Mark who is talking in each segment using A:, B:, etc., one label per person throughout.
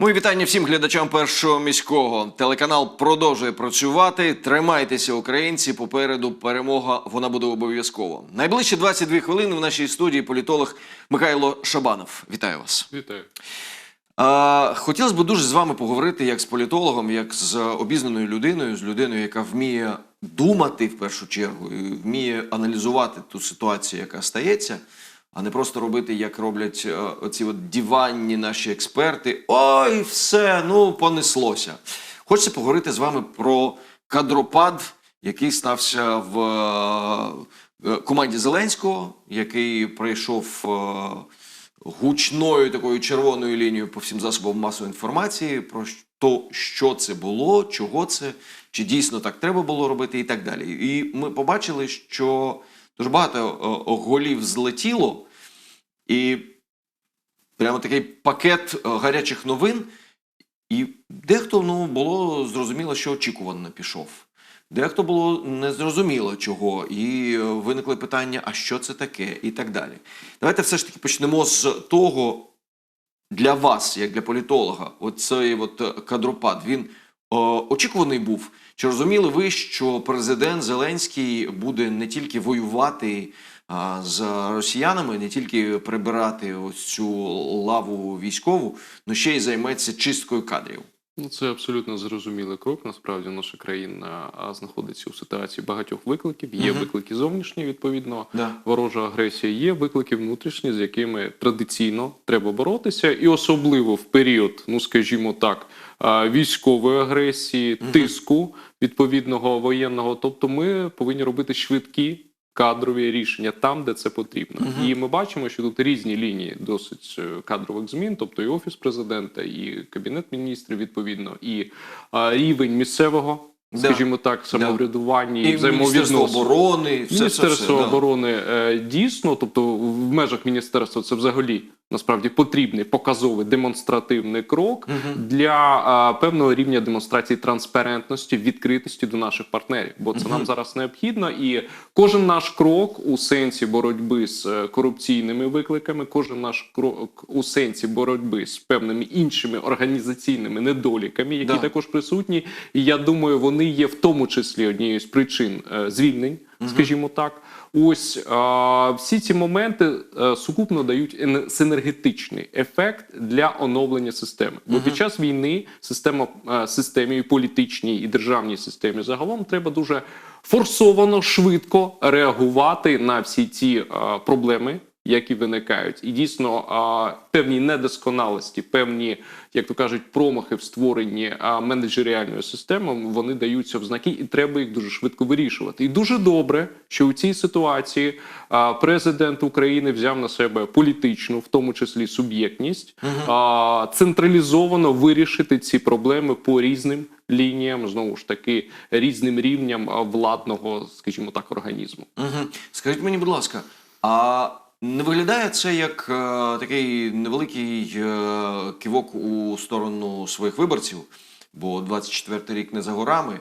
A: Мої вітання всім глядачам першого міського. Телеканал продовжує працювати. Тримайтеся, українці. Попереду перемога вона буде обов'язково. Найближчі 22 хвилини в нашій студії політолог Михайло Шабанов. Вітаю вас.
B: Вітаю.
A: Хотілося б дуже з вами поговорити як з політологом, як з обізнаною людиною, з людиною, яка вміє думати в першу чергу, і вміє аналізувати ту ситуацію, яка стається, а не просто робити, як роблять е, оці от диванні наші експерти. Ой, все, ну понеслося. Хочеться поговорити з вами про кадропад, який стався в е, команді Зеленського, який пройшов. е, гучною такою червоною лінією по всім засобам масової інформації про то, що це було, чого це, чи дійсно так треба було робити, і так далі. І ми побачили, що дуже багато е, голів злетіло, і прямо такий пакет е, гарячих новин. І дехто ну, було зрозуміло, що очікувано пішов. Дехто було незрозуміло чого, і е, виникли питання, а що це таке, і так далі. Давайте все ж таки почнемо з того, для вас, як для політолога, оцей от кадропад, він е, очікуваний був. Чи розуміли ви, що президент Зеленський буде не тільки воювати а, з росіянами, не тільки прибирати ось цю лаву військову, але ще й займеться чисткою кадрів?
B: Ну, це абсолютно зрозумілий крок. Насправді наша країна знаходиться у ситуації багатьох викликів. Є
A: Мгм.
B: виклики зовнішні, відповідно,
A: Да.
B: ворожа агресія. Є виклики внутрішні, з якими традиційно треба боротися, і особливо в період, ну скажімо так, військової агресії, тиску відповідного воєнного. Тобто, ми повинні робити швидкі. Кадрові рішення там, де це потрібно,
A: Мгм.
B: і ми бачимо, що тут різні лінії досить е, кадрових змін, тобто і офіс президента, і кабінет міністрів, відповідно, і а, рівень місцевого,
A: Да.
B: скажімо так, самоврядування і, взаємовідносин.
A: оборони, все,
B: Міністерство
A: все, все,
B: оборони е, дійсно, тобто в межах міністерства це взагалі насправді потрібний показовий демонстративний крок
A: Мгм.
B: для а, певного рівня демонстрації транспарентності, відкритості до наших партнерів. Бо це нам зараз необхідно, і кожен наш крок у сенсі боротьби з е, корупційними викликами, кожен наш крок у сенсі боротьби з певними іншими організаційними недоліками, які
A: Да.
B: також присутні. І я думаю, вони є в тому числі однією з причин е, звільнень, скажімо так. Ось а, всі ці моменти а, сукупно дають синергетичний ефект для оновлення системи. Бо під час війни система е, системі і політичній і державній системі загалом треба дуже форсовано, швидко реагувати на всі ці а, проблеми. Які виникають, і дійсно а, певні недосконалості, певні, як то кажуть, промахи в створенні а, менеджеріальної системи, вони даються в знаки, і треба їх дуже швидко вирішувати. І дуже добре, що у цій ситуації а, президент України взяв на себе політичну, в тому числі суб'єктність, а, централізовано вирішити ці проблеми по різним лініям, знову ж таки, різним рівням владного, скажімо так, організму.
A: Угу. Скажіть мені, будь ласка, а не виглядає це як е, такий невеликий е, кивок у сторону своїх виборців? Бо 24-й рік не за горами,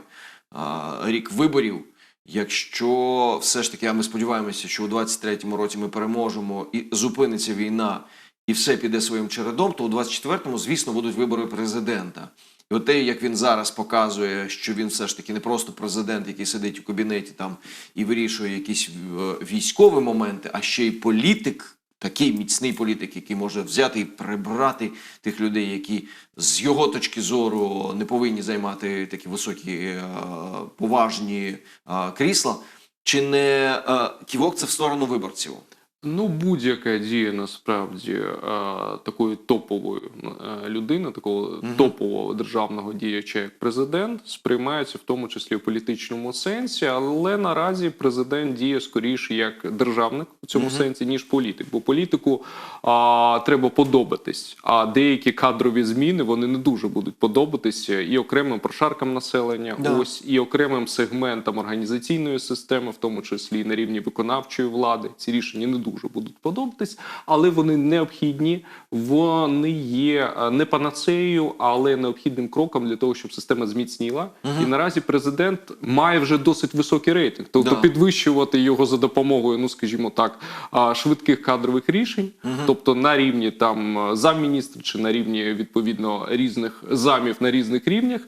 A: а рік виборів. Якщо все ж таки, а ми сподіваємося, що у 23-му році ми переможемо і зупиниться війна, і все піде своїм чередом, то у 24-му, звісно, будуть вибори президента. І от те, як він зараз показує, що він все ж таки не просто президент, який сидить у кабінеті там і вирішує якісь е, військові моменти, а ще й політик, такий міцний політик, який може взяти і прибрати тих людей, які з його точки зору не повинні займати такі високі е, поважні е, крісла. Чи не ківок це в сторону виборців?
B: Ну, будь-яка дія насправді е, такої топової е, людини, такого топового державного діяча, як президент, сприймається в тому числі в політичному сенсі, але наразі президент діє скоріше як державник у цьому сенсі, ніж політик. Бо політику а, треба подобатись. А деякі кадрові зміни вони не дуже будуть подобатися і окремим прошаркам населення,
A: Да.
B: ось і окремим сегментам організаційної системи, в тому числі і на рівні виконавчої влади. Ці рішення не дуже дуже будуть подобатись, але вони необхідні. Вони є е, не панацеєю, але необхідним кроком для того, щоб система зміцніла. І наразі президент має вже досить високий рейтинг. Тобто
A: Да.
B: підвищувати його за допомогою, ну скажімо так, швидких кадрових рішень, тобто на рівні там замміністра чи на рівні відповідно різних замів на різних рівнях.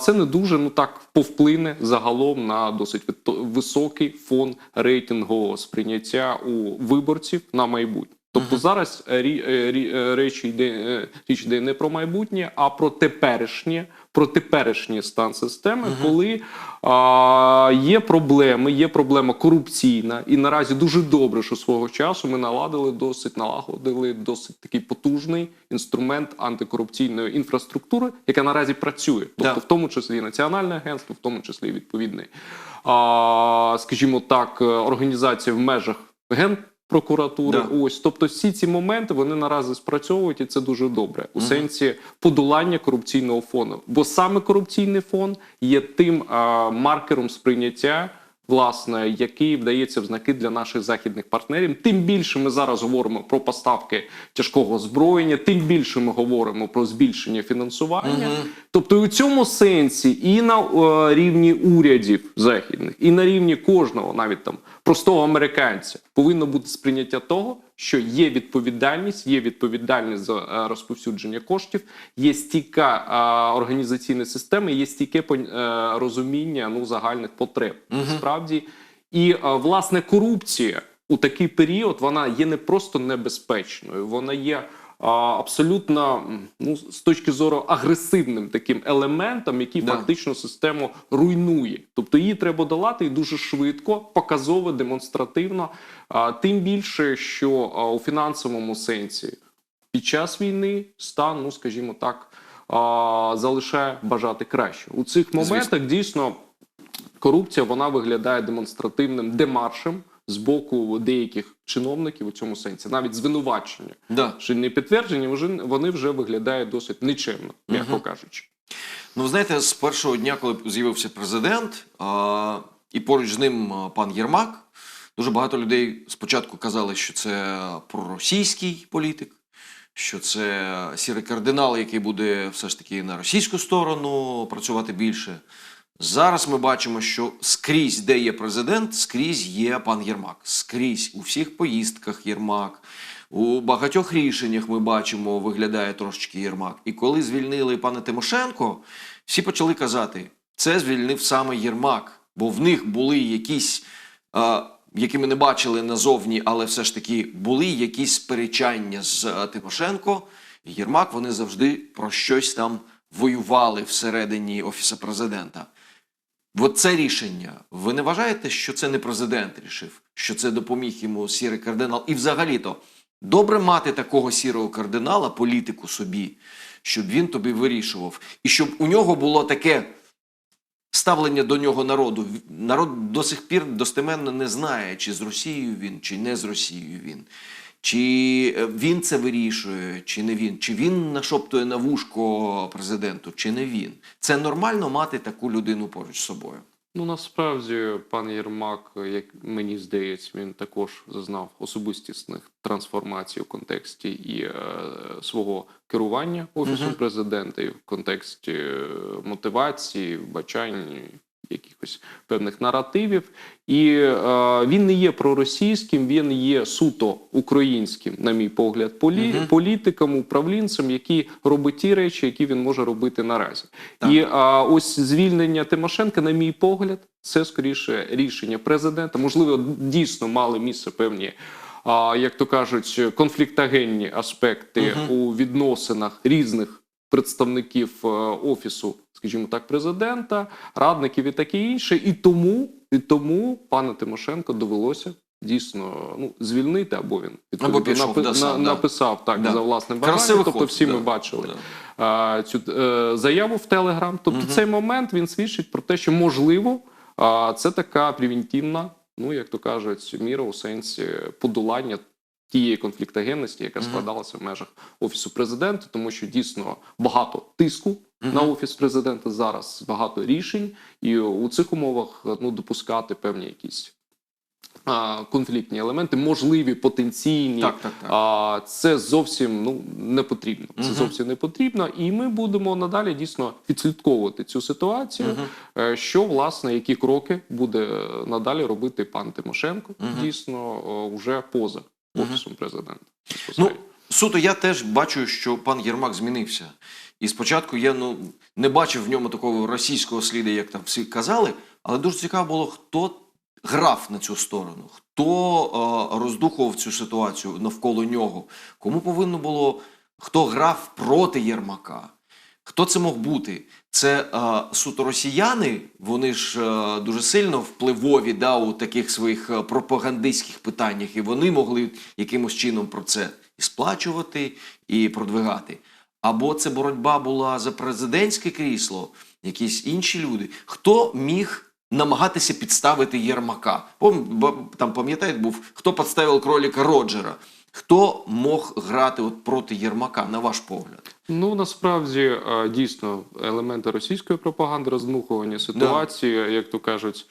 B: Це не дуже ну так повплине загалом на досить високий фон рейтингового сприйняття у виборців на майбутнє. Тобто зараз е, рі, е, рі, е, речі йде річ йде не про майбутнє, а про теперішнє, про теперішній стан системи, коли а, є проблеми, є проблема корупційна, і наразі дуже добре, що свого часу ми наладили досить налагодили досить такий потужний інструмент антикорупційної інфраструктури, яка наразі працює, тобто
A: Да.
B: в тому числі і національне агентство, в тому числі і відповідний, а, скажімо так, організація в межах генпрокуратури.
A: Да.
B: Ось, тобто, всі ці моменти вони наразі спрацьовують, і це дуже добре у сенсі подолання корупційного фону. Бо саме корупційний фон є тим а, маркером сприйняття. Власне, який вдається в знаки для наших західних партнерів, тим більше ми зараз говоримо про поставки тяжкого озброєння, тим більше ми говоримо про збільшення фінансування. Тобто, у цьому сенсі і на е, рівні урядів західних, і на рівні кожного, навіть там простого американця, повинно бути сприйняття того, що є відповідальність, є відповідальність за е, розповсюдження коштів, є стійка е, організаційна система, є стійке е, розуміння ну загальних потреб. Справді, і власне корупція у такий період вона є не просто небезпечною, вона є абсолютно ну з точки зору агресивним таким елементом, який
A: Да.
B: фактично систему руйнує. Тобто її треба долати і дуже швидко, показово, демонстративно. Тим більше, що у фінансовому сенсі під час війни стан, ну скажімо так, залишає бажати краще. У цих моментах дійсно корупція вона виглядає демонстративним демаршем з боку деяких чиновників у цьому сенсі, навіть звинувачення.
A: Да.
B: Чи не підтвердження, вже вони вже виглядають досить нечемно, м'яко кажучи.
A: Ну, знаєте, з першого дня, коли з'явився президент, а, і поруч з ним пан Єрмак, дуже багато людей спочатку казали, що це проросійський політик, що це сірий кардинал, який буде все ж таки на російську сторону працювати більше. Зараз ми бачимо, що скрізь, де є президент, скрізь є пан Єрмак. Скрізь у всіх поїздках Єрмак. У багатьох рішеннях ми бачимо, виглядає трошечки Єрмак. І коли звільнили пана Тимошенко, всі почали казати, це звільнив саме Єрмак, бо в них були якісь, а, які ми не бачили назовні, але все ж таки були якісь сперечання з а, Тимошенко. Єрмак вони завжди про щось там воювали всередині Офісу президента. От це рішення. Ви не вважаєте, що це не президент рішив, що це допоміг йому сірий кардинал? І взагалі-то добре мати такого сірого кардинала, політику собі, щоб він тобі вирішував, і щоб у нього було таке ставлення до нього народу. Народ до сих пір достеменно не знає, чи з Росією він, чи не з Росією він. Чи е, він це вирішує, чи не він, чи він нашоптує на вушко президенту, чи не він. Це нормально мати таку людину поруч з собою.
B: Ну насправді пан Єрмак, як мені здається, він також зазнав особистісних трансформацій у контексті і е, свого керування офісом
A: Мгм.
B: президента, і в контексті е, мотивації, вбачань якихось певних наративів. І е, він не є проросійським, він є суто українським, на мій погляд, полі,
A: Мгм.
B: політиком, управлінцем, який робить ті речі, які він може робити наразі.
A: Так.
B: І а, ось звільнення Тимошенка, на мій погляд, це скоріше рішення президента. Можливо, дійсно мали місце певні. А, як то кажуть, конфліктогенні аспекти
A: Мгм.
B: у відносинах різних представників е, офісу, скажімо так, президента, радників і таке інше. І тому, і тому пана Тимошенко довелося дійсно ну звільнити, або він відповідно,
A: пішов,
B: напи-
A: да,
B: на-
A: да.
B: написав так
A: Да.
B: за власним бажанням. Тобто, всі
A: да.
B: ми бачили
A: Да.
B: а, цю е, заяву в Телеграм. Тобто,
A: Мгм.
B: цей момент він свідчить про те, що можливо а, це така превентивна, ну як то кажуть, міра у сенсі подолання. Тієї конфліктогенності, яка складалася в межах офісу президента, тому що дійсно багато тиску
A: Мгм.
B: на офіс президента зараз, багато рішень, і у цих умовах ну допускати певні якісь а, конфліктні елементи, можливі, потенційні.
A: Так, так, так.
B: А, це зовсім ну, не потрібно. Це зовсім не потрібно. І ми будемо надалі дійсно відслідковувати цю ситуацію, е, що власне, які кроки буде надалі робити пан Тимошенко, дійсно, вже поза офісом президента.
A: Ну, суто, я теж бачу, що пан Єрмак змінився. І спочатку я ну, не бачив в ньому такого російського сліду, як там всі казали, але дуже цікаво було, хто грав на цю сторону, хто е, роздухував цю ситуацію навколо нього, кому повинно було, хто грав проти Єрмака. Хто це мог бути? Це е, суто росіяни, вони ж е, дуже сильно впливові да, у таких своїх е, пропагандистських питаннях, і вони могли якимось чином про це і сплачувати, і продвигати. Або це боротьба була за президентське крісло, якісь інші люди. Хто міг намагатися підставити Єрмака? Там пам'ятаєте, був хто підставив кроліка Роджера? Хто мог грати от проти Єрмака, на ваш погляд?
B: Ну насправді е, дійсно елементи російської пропаганди, роздмухування ситуації, як то кажуть,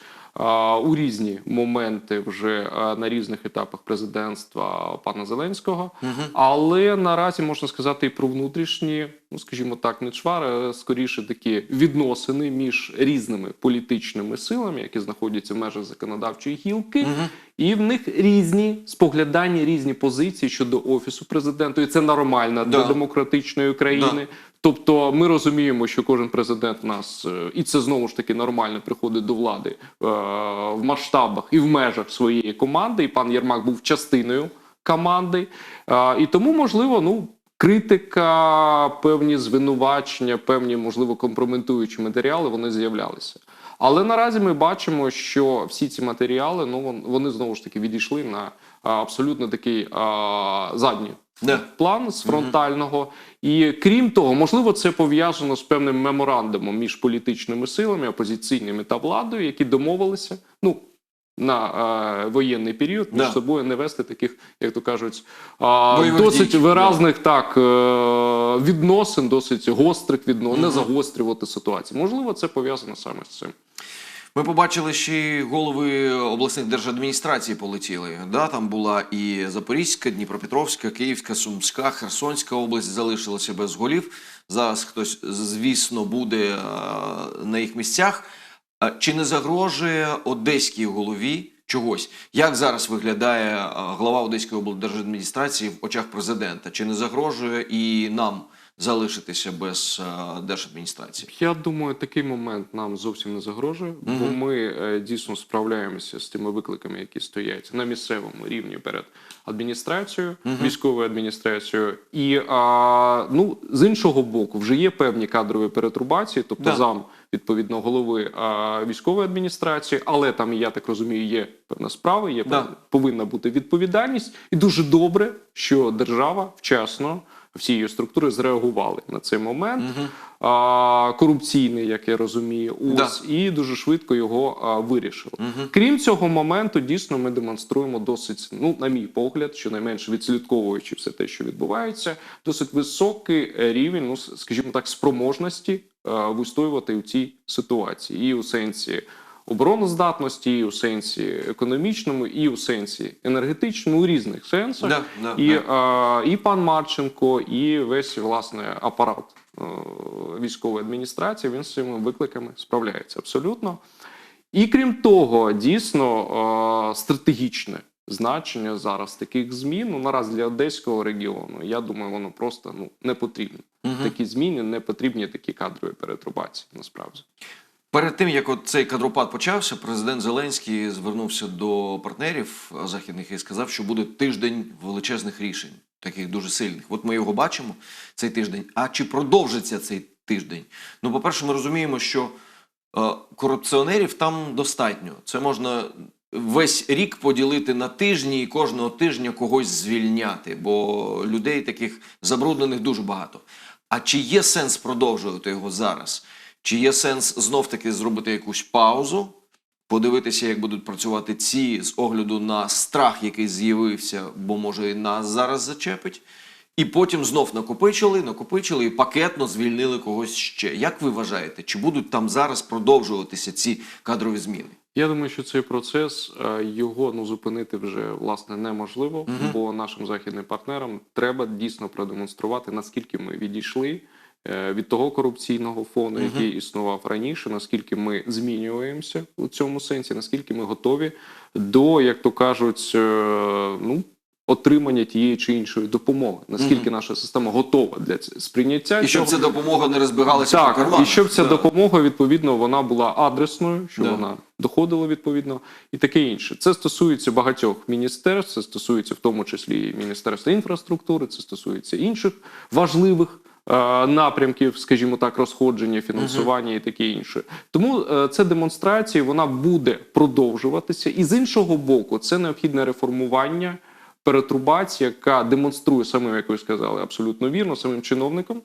B: у різні моменти вже е, на різних етапах президентства пана Зеленського. Але наразі можна сказати і про внутрішні, ну скажімо так, не чвари, а скоріше такі відносини між різними політичними силами, які знаходяться в межах законодавчої гілки. І в них різні споглядання, різні позиції щодо офісу президента. І це нормально для демократичної країни. Тобто, ми розуміємо, що кожен президент нас, е, і це знову ж таки нормально приходить до влади е, в масштабах і в межах своєї команди. І пан Єрмак був частиною команди. Е, і тому, можливо, ну. Критика, певні звинувачення, певні, можливо, компрометуючі матеріали вони з'являлися. Але наразі ми бачимо, що всі ці матеріали ну вони знову ж таки відійшли на абсолютно такий а, задній
A: Да.
B: план з фронтального. І крім того, можливо, це пов'язано з певним меморандумом між політичними силами, опозиційними та владою, які домовилися. Ну. На е, воєнний період між
A: Да.
B: собою не вести таких, як то кажуть, а, досить
A: дій.
B: виразних так е, відносин, досить гострих відносин, не загострювати ситуацію. Можливо, це пов'язано саме з цим.
A: Ми побачили, що голови обласних держадміністрацій полетіли. Да, там була і Запорізька, Дніпропетровська, Київська, Сумська, Херсонська область залишилася без голів. Зараз хтось, звісно, буде на їх місцях. Чи не загрожує одеській голові чогось? Як зараз виглядає глава Одеської облдержадміністрації в очах президента? Чи не загрожує і нам залишитися без е, держадміністрації?
B: Я думаю, такий момент нам зовсім не загрожує, бо ми е, дійсно справляємося з тими викликами, які стоять на місцевому рівні перед адміністрацією, військовою адміністрацією. І а, ну, з іншого боку, вже є певні кадрові перетрубації, тобто
A: Да.
B: зам відповідно голови а, військової адміністрації, але там, я так розумію, є певна справа, є
A: Да.
B: повинна бути відповідальність, і дуже добре, що держава вчасно. Всі її структури зреагували на цей момент а, корупційний, як я розумію, ось і дуже швидко його а, вирішили. Крім цього моменту, дійсно, ми демонструємо досить, ну на мій погляд, щонайменше відслідковуючи все те, що відбувається, досить високий рівень, ну скажімо так, спроможності е, вистоювати у цій ситуації, і у сенсі. Обороноздатності, і у сенсі економічному, і у сенсі енергетичному, у різних сенсах.
A: Да, да,
B: і,
A: да.
B: і пан Марченко, і весь власне апарат е, військової адміністрації він з цими викликами справляється абсолютно. І крім того, дійсно е, стратегічне значення зараз таких змін ну, наразі для одеського регіону. Я думаю, воно просто ну не потрібно. Такі зміни не потрібні такі кадрові перетрубації. Насправді.
A: Перед тим як от цей кадропад почався, президент Зеленський звернувся до партнерів західних і сказав, що буде тиждень величезних рішень, таких дуже сильних. От ми його бачимо цей тиждень. А чи продовжиться цей тиждень? Ну, по-перше, ми розуміємо, що е, корупціонерів там достатньо. Це можна весь рік поділити на тижні і кожного тижня когось звільняти, бо людей таких забруднених дуже багато. А чи є сенс продовжувати його зараз? Чи є сенс знов-таки зробити якусь паузу, подивитися, як будуть працювати ці з огляду на страх, який з'явився, бо може і нас зараз зачепить, і потім знов накопичили, накопичили і пакетно звільнили когось ще. Як ви вважаєте, чи будуть там зараз продовжуватися ці кадрові зміни?
B: Я думаю, що цей процес е, його ну зупинити вже власне неможливо, бо нашим західним партнерам треба дійсно продемонструвати, наскільки ми відійшли від того корупційного фону, який існував раніше, наскільки ми змінюємося у цьому сенсі, наскільки ми готові до, як то кажуть, е, ну. Отримання тієї чи іншої допомоги, наскільки наша система готова для сприйняття
A: І щоб ця допомога не розбігалася по
B: Так,
A: карманах.
B: і щоб ця
A: Да.
B: допомога відповідно вона була адресною, щоб
A: Да.
B: вона доходила відповідно, і таке інше. Це стосується багатьох міністерств, це стосується в тому числі і Міністерства інфраструктури, це стосується інших важливих. Е, Напрямків, скажімо так, розходження, фінансування і таке інше. Тому е, це демонстрація, вона буде продовжуватися. І з іншого боку, це необхідне реформування, перетрубація, яка демонструє самим, як ви сказали, абсолютно вірно, самим чиновникам,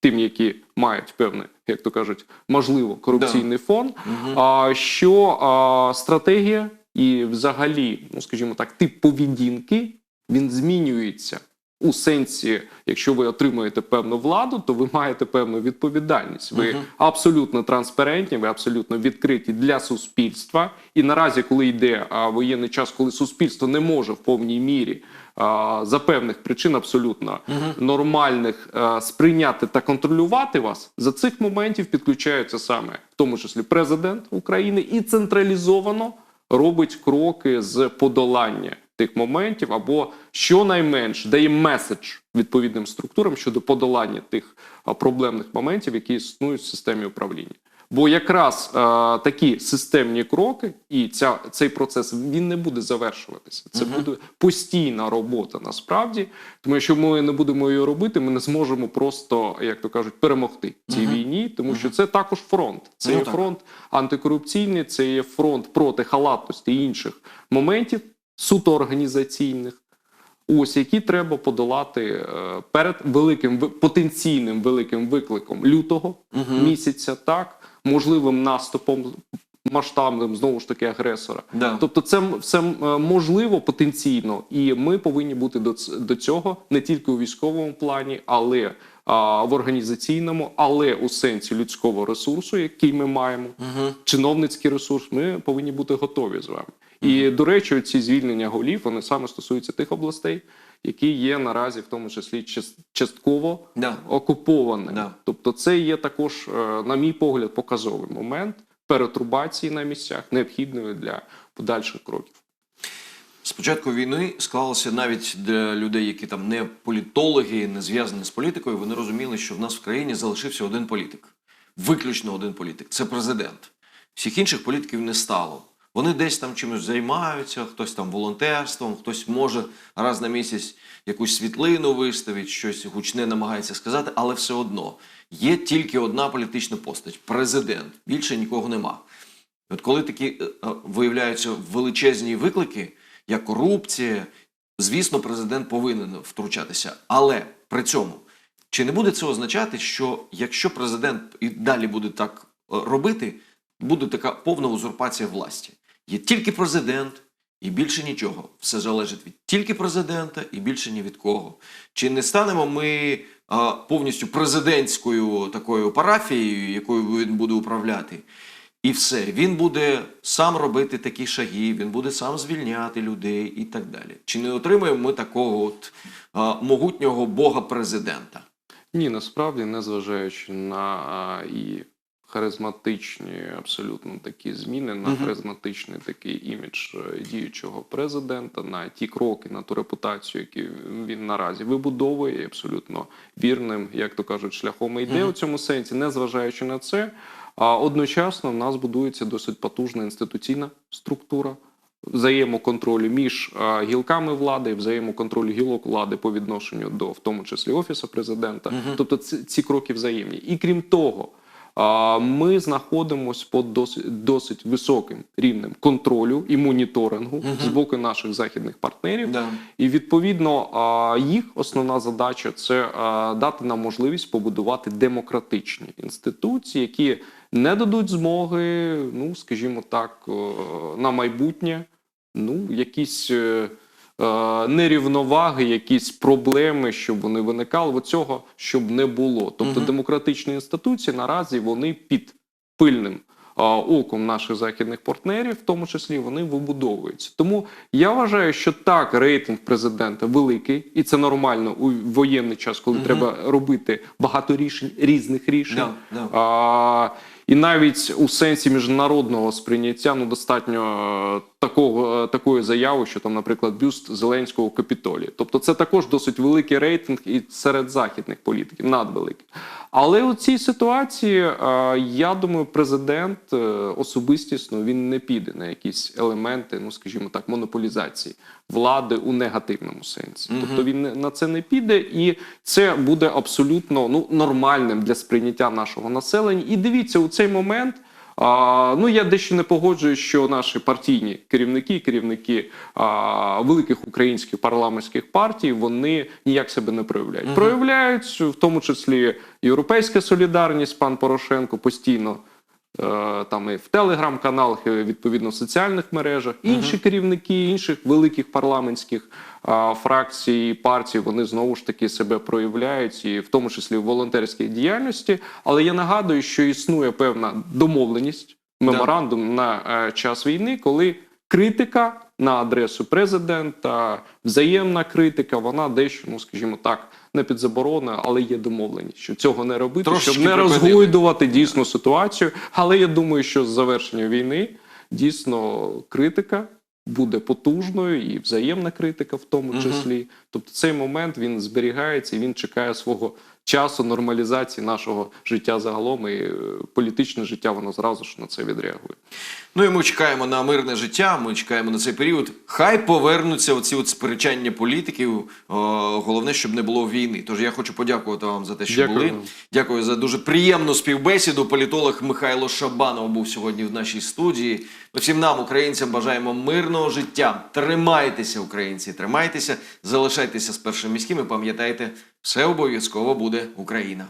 B: тим, які мають певне, як то кажуть, можливо, корупційний фон. А що а, стратегія і взагалі, ну скажімо так, тип поведінки він змінюється. У сенсі, якщо ви отримуєте певну владу, то ви маєте певну відповідальність. Ви абсолютно транспарентні, ви абсолютно відкриті для суспільства. І наразі, коли йде а, воєнний час, коли суспільство не може в повній мірі а, за певних причин абсолютно нормальних а, сприйняти та контролювати вас, за цих моментів підключається саме в тому числі президент України і централізовано робить кроки з подолання тих моментів, або щонайменш дає меседж відповідним структурам щодо подолання тих проблемних моментів, які існують в системі управління. Бо якраз е, такі системні кроки і ця, цей процес він не буде завершуватися. Це буде постійна робота насправді. Тому якщо ми не будемо її робити, ми не зможемо просто, як то кажуть, перемогти цій війні, тому що це також фронт. Це
A: Ну
B: є
A: так.
B: фронт антикорупційний, це є фронт проти халатності і інших моментів, суто організаційних. Ось які треба подолати е, перед великим потенційним великим викликом лютого місяця, так можливим наступом масштабним знову ж таки агресора.
A: Да.
B: Тобто, це все е, можливо потенційно, і ми повинні бути до, до цього не тільки у військовому плані, але в організаційному, але у сенсі людського ресурсу, який ми маємо, чиновницький ресурс, ми повинні бути готові з вами. І до речі, ці звільнення голів вони саме стосуються тих областей, які є наразі, в тому числі частково
A: Да.
B: окупованими.
A: Да.
B: Тобто, це є також, е, на мій погляд, показовий момент перетрубації на місцях, необхідної для подальших кроків.
A: З початку війни склалося навіть для людей, які там не політологи, не зв'язані з політикою, вони розуміли, що в нас в країні залишився один політик. Виключно один політик це президент. Всіх інших політиків не стало. Вони десь там чимось займаються, хтось там волонтерством, хтось може раз на місяць якусь світлину виставить, щось гучне намагається сказати, але все одно є тільки одна політична постать президент. Більше нікого нема. От коли такі е, е, виявляються величезні виклики, як корупція, звісно, президент повинен втручатися. Але при цьому чи не буде це означати, що якщо президент і далі буде так е, робити, буде така повна узурпація власті? Є тільки президент і більше нічого. Все залежить від тільки президента і більше ні від кого. Чи не станемо ми повністю президентською такою парафією, якою він буде управляти? І все, він буде сам робити такі шаги, він буде сам звільняти людей і так далі. Чи не отримаємо ми такого от а, могутнього бога президента?
B: Ні, насправді, незважаючи на а, і харизматичні абсолютно такі зміни, на харизматичний такий імідж е, діючого президента, на ті кроки, на ту репутацію, які він наразі вибудовує, і абсолютно вірним, як то кажуть, шляхом йде у цьому сенсі, незважаючи на це. А одночасно в нас будується досить потужна інституційна структура взаємоконтролю між гілками влади, взаємоконтролю гілок влади по відношенню до, в тому числі, офісу президента. Тобто ці, ці кроки взаємні. І крім того, ми знаходимося під досить, досить високим рівнем контролю і моніторингу з боку наших західних партнерів.
A: Да.
B: І відповідно їх основна задача це дати нам можливість побудувати демократичні інституції, які не дадуть змоги, ну скажімо так, е, на майбутнє, ну якісь. Е, е, Нерівноваги, якісь проблеми, щоб вони виникали, от цього щоб не було. Тобто демократичні інституції наразі вони під пильним оком наших західних партнерів, в тому числі вони вибудовуються. Тому я вважаю, що так рейтинг президента великий, і це нормально у воєнний час, коли треба робити багато рішень, різних рішень.
A: Да, да.
B: А, і навіть у сенсі міжнародного сприйняття ну достатньо е, такого е, такої заяви, що там, наприклад, бюст Зеленського у Капітолії. Тобто, це також досить великий рейтинг і серед західних політиків, надвеликий. Але у цій ситуації е, я думаю, президент е, особистісно він не піде на якісь елементи, ну скажімо так, монополізації влади у негативному сенсі. Тобто він на це не піде, і це буде абсолютно ну нормальним для сприйняття нашого населення. І дивіться, у цей момент. А, ну я дещо не погоджуюсь, що наші партійні керівники, керівники а, великих українських парламентських партій, вони ніяк себе не проявляють. Проявляють в тому числі європейська солідарність. Пан Порошенко постійно там і в телеграм-каналах, і відповідно в соціальних мережах. Інші керівники інших великих парламентських а, фракцій і партій вони знову ж таки себе проявляють, і в тому числі в волонтерській діяльності. Але я нагадую, що існує певна домовленість, меморандум на е, час війни, коли критика на адресу президента, взаємна критика, вона дещо, ну скажімо так, не під забороною, але є домовленість, що цього не робити,
A: Трошечки
B: щоб не
A: припинили.
B: розгойдувати дійсно ситуацію. Але я думаю, що з завершенням війни дійсно критика буде потужною і взаємна критика в тому числі. Тобто цей момент він зберігається і він чекає свого часу нормалізації нашого життя загалом, і е, політичне життя воно зразу ж на це відреагує.
A: Ну і ми чекаємо на мирне життя. Ми чекаємо на цей період. Хай повернуться оці от сперечання політиків. Е, головне, щоб не було війни. Тож я хочу подякувати вам за те, що
B: Дякую
A: були. Дякую за дуже приємну співбесіду. Політолог Михайло Шабанов був сьогодні в нашій студії. Всім нам, українцям, бажаємо мирного життя. Тримайтеся, українці, тримайтеся, залишайтеся з першим міським і пам'ятайте, все обов'язково буде Україна.